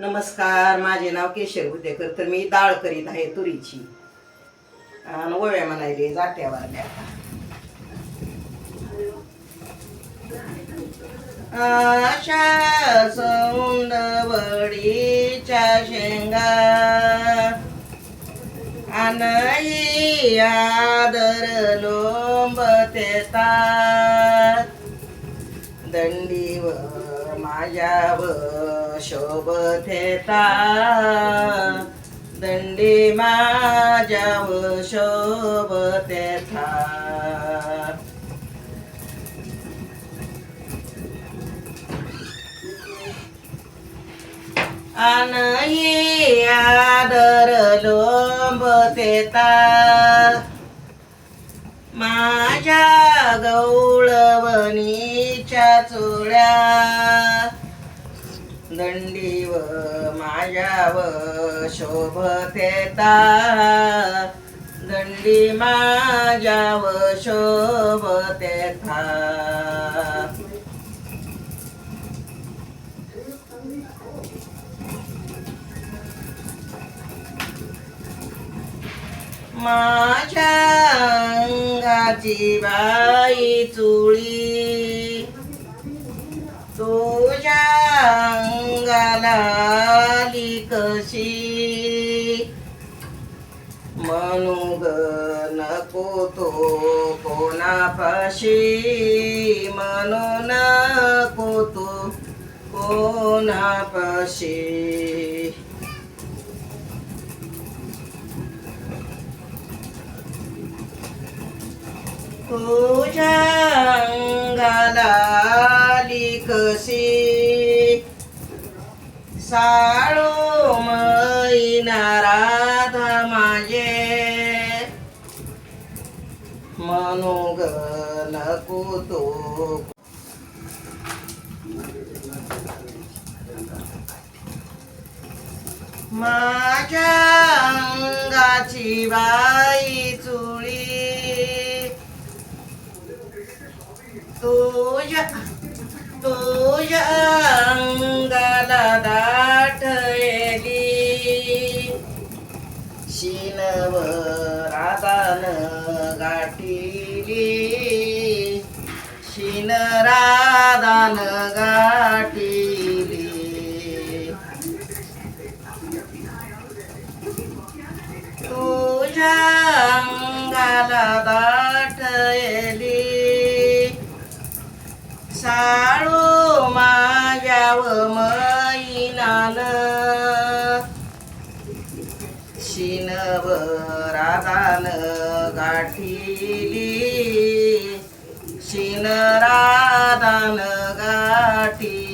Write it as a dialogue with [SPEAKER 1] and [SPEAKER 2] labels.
[SPEAKER 1] नमस्कार माझे नाव केशर उदेकर तर मी डाळ करीत आहे तुरीची. आणि ओव्या म्हणायले जाट्यावर आशा सौंदवडीच्या शेंगा अनही आदर लोंबतेतात. दंडीव माझ्यावर शोभतेता. दंडी माझ्याव शोभतेता. अनही आदर लोंबतेता माझ्या गौळवणीच्या चोळ्या. भाव शोभतेता. दंडी माझ्याव शोभतेता. माझ्या अंगाची बाई चुळी. तुझ्या अंगाला आली कशी म्हणू ग नको तो कोणापाशी म्हणू नको तो कोणापाशी तुझ्या साळू मैना राधा माझे म्हणू ग तो माझ्या अंगाची बाई चुळी। तुझ्या तुझ्या शिनवर राधान गाठीली. शिन राधान गाठीली. तुझ्या अंगाला दाटली सा राधान गाठीली. शिन गाठी